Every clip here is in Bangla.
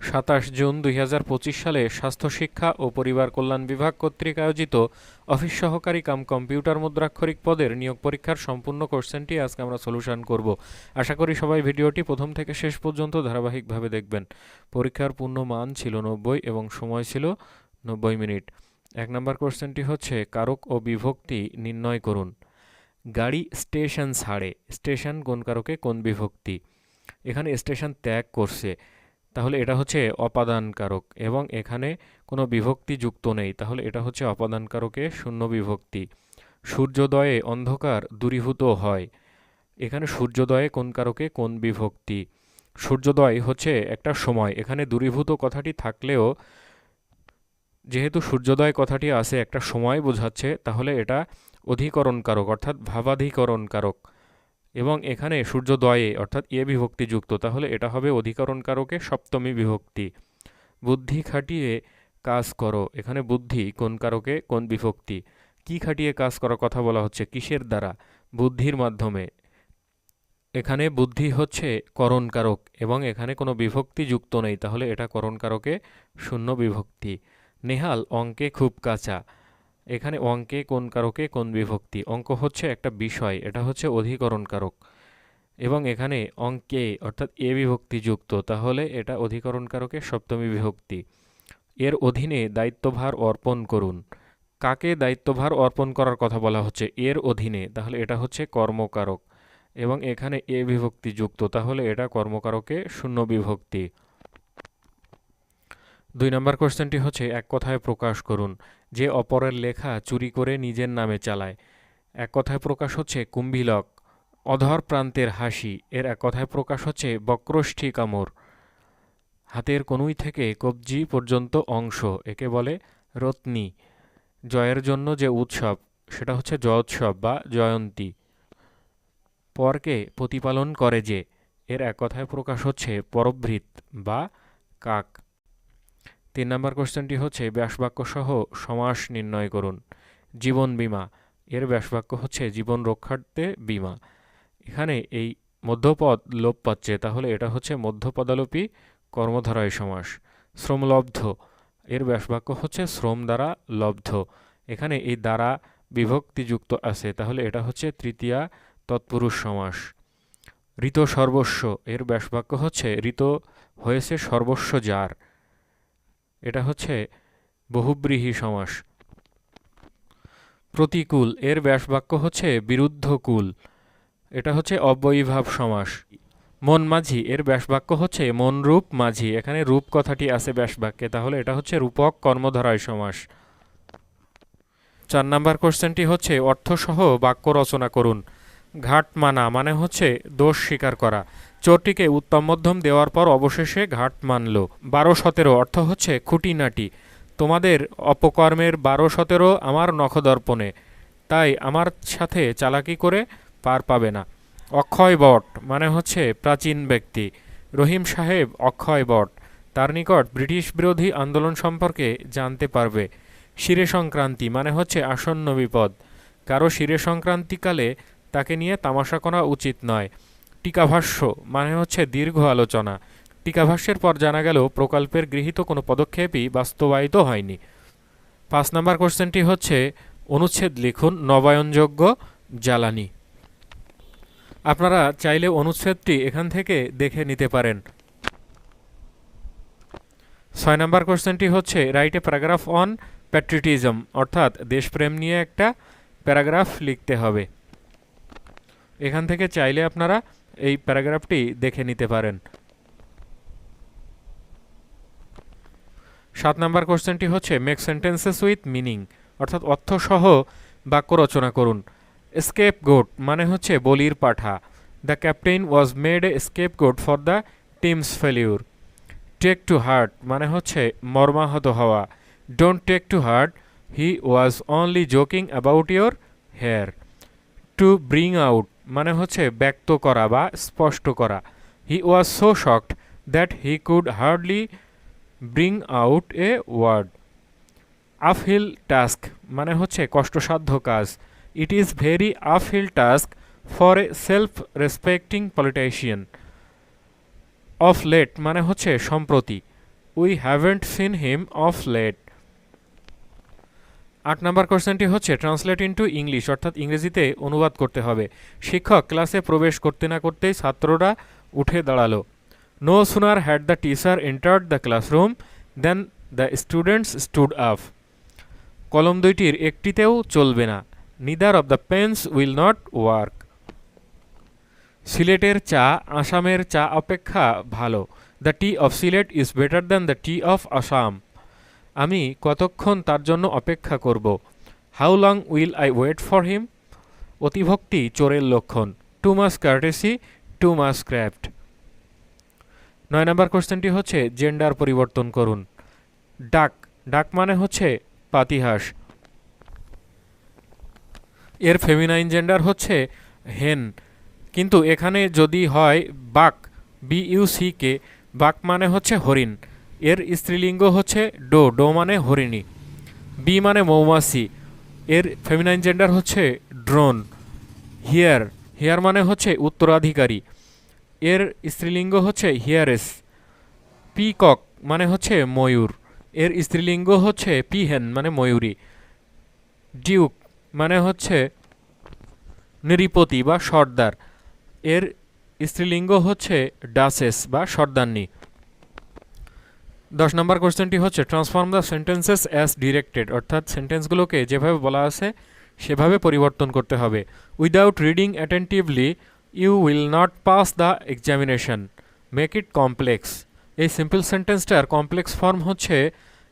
সাতাশ জুন দুই হাজার পঁচিশ সালে স্বাস্থ্য শিক্ষা ও পরিবার কল্যাণ বিভাগ কর্তৃক আয়োজিত অফিস সহকারী কাম কম্পিউটার মুদ্রাক্ষরিক পদের নিয়োগ পরীক্ষার সম্পূর্ণ কোশ্চেনটি আজকে আমরা সলিউশন করব। আশা করি সবাই ভিডিওটি প্রথম থেকে শেষ পর্যন্ত ধারাবাহিকভাবে দেখবেন। পরীক্ষার পূর্ণ মান ছিল নব্বই এবং সময় ছিল নব্বই মিনিট। এক নম্বর কোশ্চেনটি হচ্ছে, কারক ও বিভক্তি নির্ণয় করুন। গাড়ি স্টেশন ছাড়ে। স্টেশন কোন কারকে, কোন বিভক্তি। এখানে স্টেশন ত্যাগ করছে। তাহলে এটা হচ্ছে অপাদানকারক এবং এখানে কোনো বিভক্তি যুক্ত নেই। তাহলে এটা হচ্ছে অপাদান কারকে শূন্য বিভক্তি। সূর্যোদয়ে অন্ধকার দূরীভূত হয়। এখানে সূর্যোদয়ে কোন কারকে? কোন বিভক্তি? সূর্যোদয় হচ্ছে একটা সময়। এখানে দূরীভূত কথাটি থাকলেও যেহেতু সূর্যোদয় কথাটি আছে, একটা সময় বোঝাচ্ছে, তাহলে এটা অধিকরণ কারক অর্থাৎ ভাবাধিকরণ কারক এবং এখানে সূর্যোদয়ে, অর্থাৎ এ বিভক্তি যুক্ত তাহলে এটা হবে অধিকরণ কারকে সপ্তমী বিভক্তি। বুদ্ধি খাটিয়ে কাজ করো, এখানে বুদ্ধি কোন কারকে, কোন বিভক্তি। কি খাটিয়ে কাজ করার কথা বলা হচ্ছে? কিসের দ্বারা? বুদ্ধির মাধ্যমে। এখানে বুদ্ধি হচ্ছে করণ কারক এবং এখানে কোনো বিভক্তি যুক্ত নেই, তাহলে এটা করণ কারকে শূন্য বিভক্তি। নেহাল, অঙ্কে খুব কাঁচা। এখানে অঙ্কে কোন কারকে, কোন বিভক্তি? অঙ্ক হচ্ছে একটা বিষয়, এটা হচ্ছে অধিকরণ কারক এবং এখানে অঙ্কে, অর্থাৎ এ বিভক্তি যুক্ত, তাহলে এটা অধিকরণ কারকে সপ্তমী বিভক্তি। এর অধীনে দায়িত্বভার অর্পণ করুন। কাকে দায়িত্বভার অর্পণ করার কথা বলা হচ্ছে? এর অধীনে, তাহলে এটা হচ্ছে কর্মকারক। এবং এখানে এ বিভক্তি যুক্ত, তাহলে এটা কর্মকারকে শূন্য বিভক্তি। দুই নম্বর কোশ্চেনটি হচ্ছে, এক কথায় প্রকাশ করুন। যে অপরের লেখা চুরি করে নিজের নামে চালায়। এক কথায় প্রকাশ হচ্ছে কুম্ভিলক, অধর প্রান্তের হাসি। এর এক কথায় প্রকাশ হচ্ছে বক্রষ্ঠী কামড় হাতের কনুই থেকে কবজি পর্যন্ত অংশ, একে বলে রত্নী। জয়ের জন্য যে উৎসব, সেটা হচ্ছে জয়োৎসব বা জয়ন্তী। পরকে প্রতিপালন করে যে, এর এক কথায় প্রকাশ হচ্ছে পরভৃত বা কাক। তিন নম্বর কোশ্চেনটি হচ্ছে ব্যাসবাক্য সহ সমাস নির্ণয় করুন। জীবন বীমা, এর ব্যাসবাক্য হচ্ছে জীবন রক্ষার্থে বীমা। এখানে এই মধ্যপদ লোপ পাচ্ছে, তাহলে এটা হচ্ছে মধ্যপদালোপী কর্মধারয় সমাস। শ্রমলব্ধ এর ব্যাসবাক্য হচ্ছে শ্রম দ্বারা লব্ধ। এখানে এই দ্বারা বিভক্তিযুক্ত আছে, তাহলে এটা হচ্ছে তৃতীয়া তৎপুরুষ সমাস। ঋত সর্বস্ব, এর ব্যাসবাক্য হচ্ছে, ঋত হয়েছে সর্বস্ব যার। এটা হচ্ছে বহুব্রীহি সমাস। প্রতিকূল, এর ব্যাসবাক্য হচ্ছে বিরুদ্ধ কুল এটা হচ্ছে অব্যয়ীভাব সমাস। মন মাঝি, এর ব্যাসবাক্য হচ্ছে মন রূপ মাঝি। এখানে রূপ কথাটি আছে ব্যাসবাক্যে, তাহলে এটা হচ্ছে রূপক কর্মধারয় সমাস। চার নাম্বার কোশ্চেনটি হচ্ছে অর্থসহ বাক্য রচনা করুন। ঘাট মানা মানে হচ্ছে দোষ স্বীকার করা। চোরটিকে উত্তম মধ্যম দেওয়ার পর অবশেষে ঘাট মানল। বারো সতেরো অর্থ হচ্ছে খুঁটিনাটি। তোমাদের অপকর্মের বারো সতেরো আমার নখদর্পণে। তাই আমার সাথে চালাকি করে পার পাবে না। অক্ষয় বট মানে হচ্ছে প্রাচীন ব্যক্তি। রহিম সাহেব, অক্ষয় বট, তার নিকট ব্রিটিশ বিরোধী আন্দোলন সম্পর্কে জানতে পারবে। শিরে সংক্রান্তি মানে হচ্ছে আসন্ন বিপদ। কারও শিরে সংক্রান্তিকালে তাকে নিয়ে তামাশা করা উচিত নয়। টিকাভাষ্য মানে হচ্ছে দীর্ঘ আলোচনা। টিকাভাষ্যের পর জানা গেল, প্রকল্পের গৃহীত কোনো পদক্ষেপই বাস্তবায়িত হয়নি। পাঁচ নম্বর কোশ্চেনটি হচ্ছে, অনুচ্ছেদ লিখুন, নবায়নযোগ্য, জ্বালানি। আপনারা চাইলে অনুচ্ছেদটি এখান থেকে দেখে নিতে পারেন। ছয় নম্বর কোশ্চেনটি হচ্ছে, write a paragraph on patriotism, অর্থাৎ দেশপ্রেম নিয়ে একটা প্যারাগ্রাফ লিখতে হবে। এখান থেকে চাইলে আপনারা এই প্যারাগ্রাফটি দেখে নিতে পারেন। সাত নাম্বার কোশ্চেনটি হচ্ছে মেক সেন্টেন্সেস উইথ মিনিং অর্থাৎ অর্থসহ বাক্য রচনা করুন। স্কেপ গোট মানে হচ্ছে বলির পাঠা। The captain was made a scapegoat for the team's failure take to heart মানে হচ্ছে মর্মাহত হওয়া। Don't take to heart he was only joking about your hair to bring out মানে হচ্ছে ব্যক্ত করা বা স্পষ্ট করা। He was so shocked that he could hardly bring out a word uphill task মানে হচ্ছে কষ্টসাধ্য কাজ। It is very uphill task for a self respecting politician of late মানে হচ্ছে সম্প্রতি। We haven't seen him of late আট নাম্বার কোশ্চেনটি হচ্ছে ট্রান্সলেট ইনটু ইংলিশ অর্থাৎ ইংরেজিতে অনুবাদ করতে হবে। শিক্ষক ক্লাসে প্রবেশ করতে না করতেই ছাত্ররা উঠে দাঁড়াল। No sooner had the teacher entered the classroom then the students stood up কলম দুইটির একটিতেও চলবে না। Neither of the pens will not work সিলেটের চা, আসামের চা অপেক্ষা ভালো। The tea of Sylhet is better than the tea of Assam আমি কতক্ষণ তার জন্য অপেক্ষা করব? How long will I wait for him অতিভক্তি চোরের লক্ষণ। To much courtesy too much craft নয় নম্বর কোশ্চেনটি হচ্ছে জেন্ডার পরিবর্তন করুন। ডাক। ডাক মানে হচ্ছে পাতিহাস। এর ফেমিনাইন জেন্ডার হচ্ছে হেন কিন্তু এখানে যদি হয় বাক বিইউসি কে বাক মানে হচ্ছে হরিণ। এর স্ত্রীলিঙ্গ হচ্ছে ডো ডো মানে হরিণী, বি মানে মৌমাছি, এর ফেমিনাইন জেন্ডার হচ্ছে ড্রোন, হিয়ার হিয়ার মানে হচ্ছে উত্তরাধিকারী, এর স্ত্রীলিঙ্গ হচ্ছে হিয়ারেস, পিকক মানে হচ্ছে ময়ূর, এর স্ত্রীলিঙ্গ হচ্ছে পিহেন মানে ময়ূরী, ডিউক মানে হচ্ছে নৃপতি বা সর্দার, এর স্ত্রীলিঙ্গ হচ্ছে ডাসেস বা সর্দারনি দশ নম্বর কোশ্চেনটি হচ্ছে transform the sentences as directed অর্থাৎ সেন্টেন্সগুলোকে যেভাবে বলা আছে, সেভাবে পরিবর্তন করতে হবে। Without reading attentively you will not pass the examination make it complex এই সিম্পল সেন্টেন্সটার কমপ্লেক্স ফর্ম হচ্ছে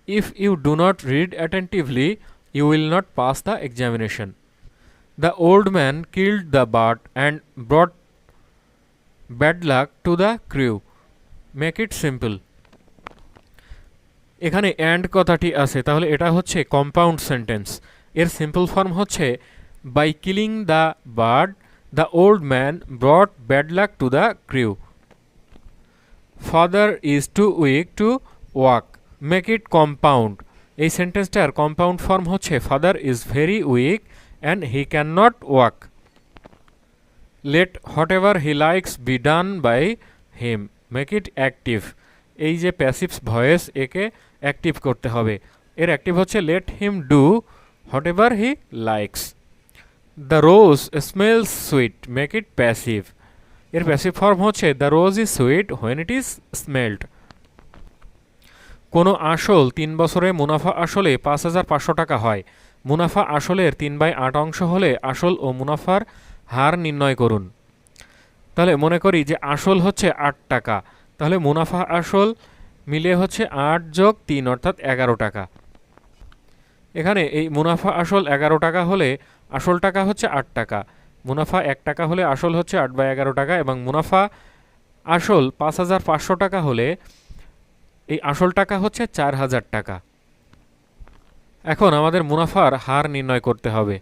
if you do not read attentively you will not pass the examination the old man killed the bird and brought bad luck to the crew make it simple এখানে অ্যান্ড কথাটি আছে, তাহলে এটা হচ্ছে কম্পাউন্ড সেন্টেন্স এর সিম্পল ফর্ম হচ্ছে by killing the bird the old man brought bad luck to the crew father is too weak to walk make it compound এই সেন্টেন্সটার কম্পাউন্ড ফর্ম হচ্ছে father is very weak and he can not walk let whatever he likes be done by him make it active এই যে প্যাসিভস ভয়েস একে অ্যাক্টিভ করতে হবে। এর অ্যাক্টিভ হচ্ছে let him do whatever he likes. The rose smells sweet, make it passive. এর প্যাসিভ ফর্ম হচ্ছে the rose is sweet when it is smelled. কোনো আসল তিন বছরে মুনাফা আসলে পাঁচ হাজার পাঁচশো টাকা হয়। মুনাফা আসলের তিন বাই আট অংশ হলে আসল ও মুনাফার হার নির্ণয় করুন। তাহলে মনে করি যে আসল হচ্ছে আট টাকা। তাহলে মুনাফা আসল মিলে হচ্ছে আট যোগ তিন, অর্থাৎ এগারো টাকা। এখানে এই মুনাফা আসল এগারো টাকা হলে আসল টাকা হচ্ছে আট টাকা। মুনাফা এক টাকা হলে আসল হচ্ছে আট বাই এগারো টাকা এবং মুনাফা আসল পাঁচ হাজার পাঁচশো টাকা হলে এই আসল টাকা হচ্ছে চার হাজার টাকা। এখন আমাদের মুনাফার হার নির্ণয় করতে হবে।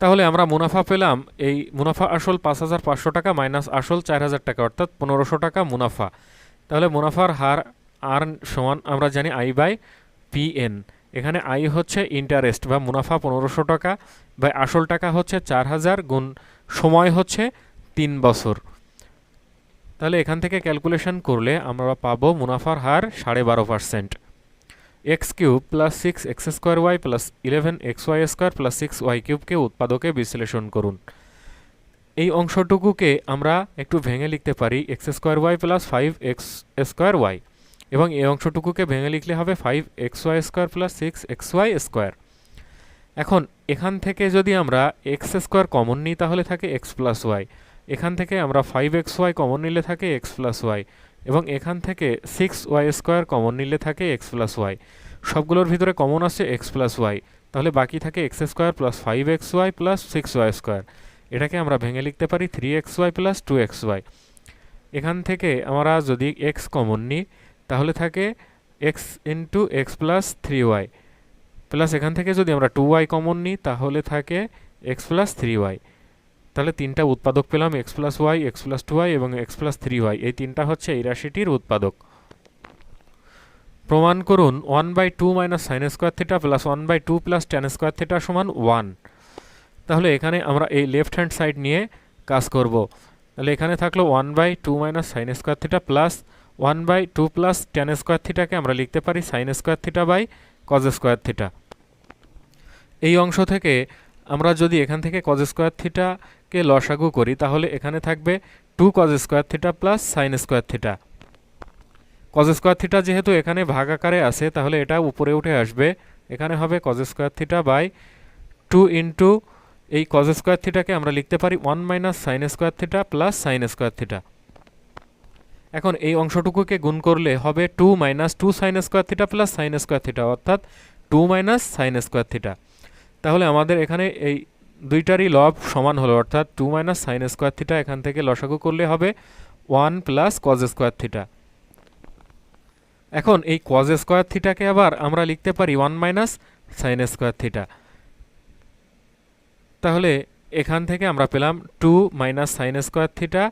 তাহলে আমরা মুনাফা পেলাম এই মুনাফা আসল পাঁচ হাজার পাঁচশো টাকা মাইনাস আসল চার হাজার টাকা, অর্থাৎ পনেরোশো টাকা মুনাফা। তাহলে মুনাফার হার আর সমান আমরা জানি আই বাই পি এন এখানে আই হচ্ছে ইন্টারেস্ট বা মুনাফা পনেরোশো টাকা বা আসল টাকা হচ্ছে চার হাজার গুণ সময় হচ্ছে তিন বছর। তাহলে এখান থেকে ক্যালকুলেশন করলে আমরা পাবো মুনাফার হার সাড়ে বারো percent x cube plus six x square y plus eleven x y square plus six y কিউবকে উৎপাদকে বিশ্লেষণ করুন। এই অংশটুকুকে আমরা একটু ভেঙে লিখতে পারি x square y plus five x square y এবং এই অংশটুকুকে ভেঙে লিখলে হবে five x y square plus six x y square. এখন এখান থেকে যদি আমরা এক্স স্কোয়ার কমন নিই তাহলে থাকে এক্স প্লাস ওয়াই। এখান থেকে আমরা ফাইভ এক্স ওয়াই কমন নিলে থাকে এক্স প্লাস ওয়াই এবং এখান থেকে সিক্স ওয়াই স্কোয়ার কমন নিলে থাকে এক্স প্লাস ওয়াই। সবগুলোর ভিতরে কমন আছে এক্স প্লাস ওয়াই। তাহলে বাকি থাকে x square plus five x y plus six y square. এটাকে আমরা ভেঙে লিখতে পারি three x y plus two x y এখান থেকে আমরা যদি এক্স কমন নিই, তাহলে থাকে x into x plus three y plus এখান থেকে যদি আমরা টু ওয়াই কমন নিই, তাহলে থাকে এক্স প্লাস থ্রি ওয়াই তাহলে তিনটা উৎপাদক পেলাম x plus y x plus two y এবং এক্স প্লাস থ্রি ওয়াই এই তিনটা হচ্ছে এই রাশিটির উৎপাদক। প্রমাণ করুন one by two minus sine square theta plus one by two plus tan square theta সমান ওয়ান তাহলে এখানে আমরা এই লেফট হ্যান্ড সাইড নিয়ে কাজ করব। তাহলে এখানে থাকল one by two minus sine square theta plus one by two plus tan square থিটাকে আমরা লিখতে পারি sine square theta by cos square theta এই অংশ থেকে আমরা যদি এখান থেকে কজ স্কোয়ার থিটাকে লসাগু করি, তাহলে এখানে থাকবে two cos square theta plus sine square theta cos square theta যেহেতু এখানে ভাগ আকারে আছে, তাহলে এটা উপরে উঠে আসবে। এখানে হবে cos square theta by two into এই কজ স্কোয়ার থিটাকে আমরা লিখতে পারি one minus sine square theta plus sine square theta এখন এই অংশটুকুকে গুণ করলে হবে two minus two sine square theta plus sine square theta অর্থাৎ two minus sine square theta তাহলে আমাদের এখানে এই দুইটারই লব সমান হলো, অর্থাৎ two minus sine square theta এখান থেকে লসাগু করলে হবে one plus cos square theta এখন এই কজ স্কোয়ার থিটাকে আবার আমরা লিখতে পারি one minus sine square theta তাহলে এখান থেকে আমরা পেলাম two minus sine square theta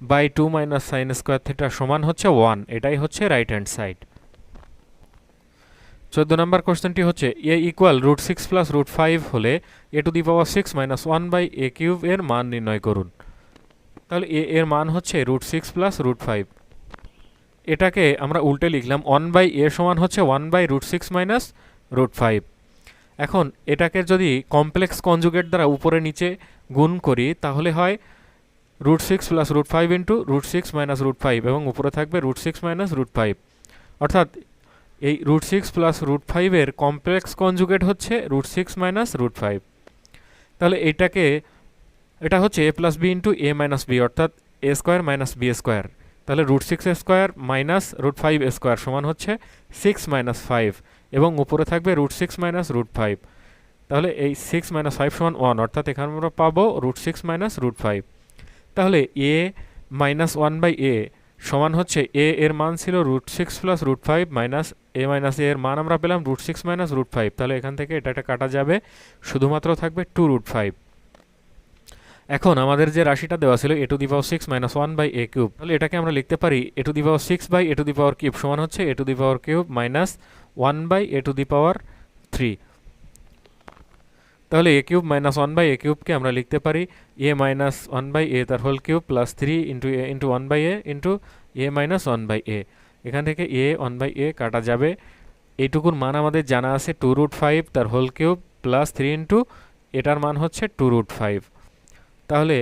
by two minus sine square theta সমান হচ্ছে ওয়ান, এটাই হচ্ছে রাইট হ্যান্ড সাইড চোদ্দ নম্বর কোশ্চেনটি হচ্ছে a equal root six plus root five হলে a to the power six minus one by a cube এর মান নির্ণয় করুন। তাহলে এ এর মান হচ্ছে root six plus root five এটাকে আমরা উল্টে লিখলাম ওয়ান বাই এ সমান হচ্ছে one by root six minus root five এখন এটাকে যদি কমপ্লেক্স কনজুগেট দ্বারা উপরে নিচে গুণ করি, তাহলে হয় root six plus root five into root six minus root five এবং উপরে থাকবে root six minus root five অর্থাৎ এই রুট সিক্স প্লাস রুট ফাইভের কমপ্লেক্স কনজুগেট হচ্ছে root six minus root five তাহলে এইটাকে এটা হচ্ছে a plus b into a minus b অর্থাৎ a square minus b square তাহলে root six square minus root five square সমান হচ্ছে সিক্স মাইনাস ফাইভ এবং উপরে থাকবে root six minus root five তাহলে এই সিক্স মাইনাস ফাইভ সমান ওয়ান অর্থাৎ এখানে আমরা পাবো root six minus root five তাহলে a minus one by a সমান হচ্ছে এ এর মান ছিল root six plus root five minus a minus a এর মান আমরা পেলাম root six minus root five তাহলে এখান থেকে এটা একটা কাটা যাবে, শুধুমাত্র থাকবে টু রুট ফাইভ এখন আমাদের যে রাশিটা দেওয়া ছিল a to the power six minus one by a cube তাহলে এটাকে আমরা লিখতে পারি a to the power six by a to the power cube সমান হচ্ছে a to the power cube minus one by a to the power three তাহলে a cube minus one by a কিউবকে আমরা লিখতে পারি a minus one by a তার whole cube plus three into a into one by a into a minus one by a এখান থেকে এ ওয়ান বাই এ কাটা যাবে। এইটুকুর মান আমাদের জানা আছে টু রুট ফাইভ তার whole cube plus three into এটার মান হচ্ছে টু রুট ফাইভ তাহলে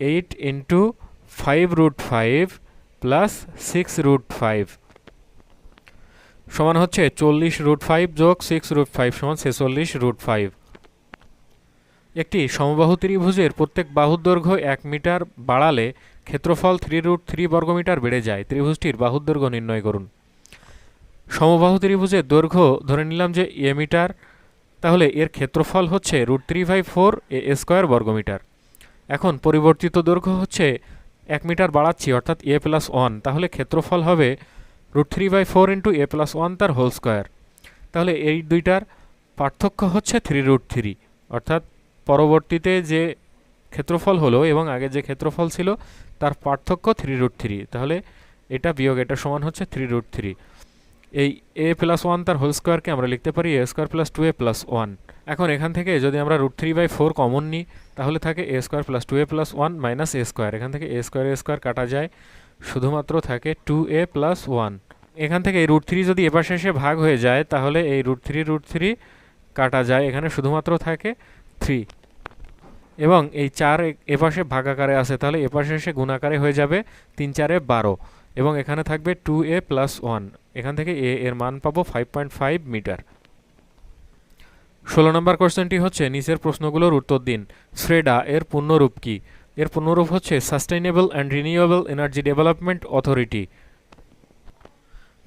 eight into five root five plus six root five সমান হচ্ছে চল্লিশ রুট ফাইভ যোগ সিক্স রুট ফাইভ সমান ছেচল্লিশ রুট ফাইভ একটি সমবাহু ত্রিভুজের প্রত্যেক বাহুর দৈর্ঘ্য এক মিটার বাড়ালে ক্ষেত্রফল থ্রি রুট থ্রি বর্গমিটার বেড়ে যায়। ত্রিভুজটির বাহুর দৈর্ঘ্য নির্ণয় করুন। সমবাহু ত্রিভুজের দৈর্ঘ্য ধরে নিলাম যে এ মিটার, তাহলে এর ক্ষেত্রফল হচ্ছে root three by four a square বর্গমিটার। এখন পরিবর্তিত দৈর্ঘ্য হচ্ছে এক মিটার বাড়াচ্ছি, অর্থাৎ এ প্লাস ওয়ান তাহলে ক্ষেত্রফল হবে root three by four into a plus one তার হোল স্কোয়ার। তাহলে এই দুইটার পার্থক্য হচ্ছে থ্রি রুট থ্রি। অর্থাৎ পরবর্তীতে যে ক্ষেত্রফল হলো এবং আগে যে ক্ষেত্রফল ছিল, তার পার্থক্য থ্রি রুট থ্রি। তাহলে এটা বিয়োগ এটা সমান হচ্ছে থ্রি রুট থ্রি। এই এ প্লাস ওয়ান তার হোল স্কোয়ারকে আমরা লিখতে পারি a square plus two a plus one. এখন এখান থেকে যদি আমরা root three by four common নিই, তাহলে থাকে a square plus two a plus one minus a square. এখান থেকে এ স্কোয়ার এ স্কোয়ার কাটা যায়, শুধুমাত্র থাকে টু এ প্লাস ওয়ান। এখান থেকে এই রুট থ্রি যদি এপাশে এসে ভাগ হয়ে যায়, তাহলে এই রুট থ্রি রুট থ্রি কাটা যায়। এখানে শুধুমাত্র থাকে থ্রি এবং এই চার এপাশে ভাগাকারে আছে, তাহলে এপাশে এসে গুণাকারে হয়ে যাবে তিন চারে বারো। এবং এখানে থাকবে টু এ প্লাস ওয়ান এখান থেকে এ এর মান পাবো ফাইভ পয়েন্ট ফাইভ মিটার ষোলো নম্বর কোশ্চেনটি হচ্ছে, নিচের প্রশ্নগুলোর উত্তর দিন। শ্রেডা, এর পূর্ণরূপ কি? এর পূর্ণরূপ হচ্ছে sustainable and renewable energy development authority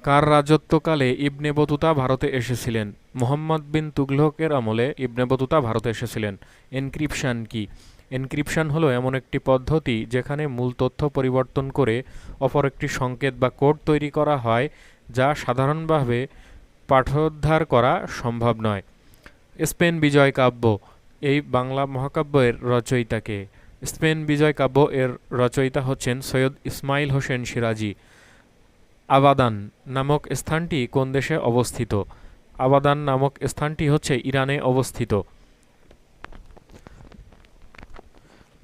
কার রাজত্বকালে ইবনে বতুতা ভারতে এসেছিলেন? মোহাম্মদ বিন তুগলকের আমলে ইবনে বতুতা ভারতে এসেছিলেন। এনক্রিপশন কি? এনক্রিপশন হলো এমন একটি পদ্ধতি যেখানে মূল তথ্য পরিবর্তন করে অপর একটি সংকেত বা কোড তৈরি করা হয় যা সাধারণভাবে পাঠোদ্ধার করা সম্ভব নয়। স্পেন বিজয় কাব্য, এই বাংলা মহাকাব্যের রচয়িতাকে। স্পেন বিজয় কাব্য এর রচয়িতা হচ্ছেন সৈয়দ ইসমাইল হোসেন সিরাজি। আবাদান নামক স্থানটি কোন দেশে অবস্থিত? আবাদান নামক স্থানটি হচ্ছে ইরানে অবস্থিত।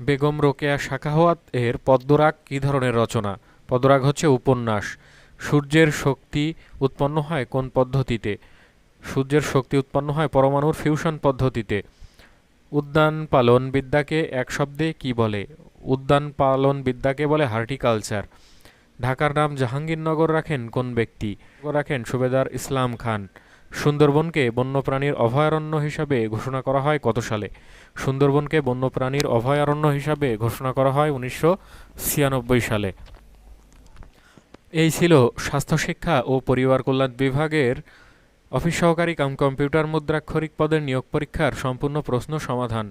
বেগম রোকেয়া শাখাওয়াত এর পদ্মরাগ কী ধরনের রচনা? পদ্মরাগ হচ্ছে উপন্যাস। সূর্যের শক্তি উৎপন্ন হয় কোন পদ্ধতিতে? সূর্যের শক্তি উৎপন্ন হয় পরমাণুর ফিউশন পদ্ধতিতে। উদ্যান পালন বিদ্যাকে এক শব্দে কি বলে? উদ্যান পালন বিদ্যাকে বলে হার্টিকালচার। ঢাকার নাম জাহাঙ্গীরনগর রাখেন কোন ব্যক্তি? রাখেন সুবেদার ইসলাম খান। সুন্দরবনকে বন্যপ্রাণীর অভয়ারণ্য হিসাবে ঘোষণা করা হয় কত সালে? সুন্দরবনকে বন্যপ্রাণীর অভয়ারণ্য হিসাবে ঘোষণা করা হয় উনিশশো ছিয়ানব্বই সালে। এই ছিল স্বাস্থ্য শিক্ষা ও পরিবার কল্যাণ বিভাগের অফিস সহকারী কাম কম্পিউটার মুদ্রাক্ষরিক পদের নিয়োগ পরীক্ষার সম্পূর্ণ প্রশ্ন সমাধান।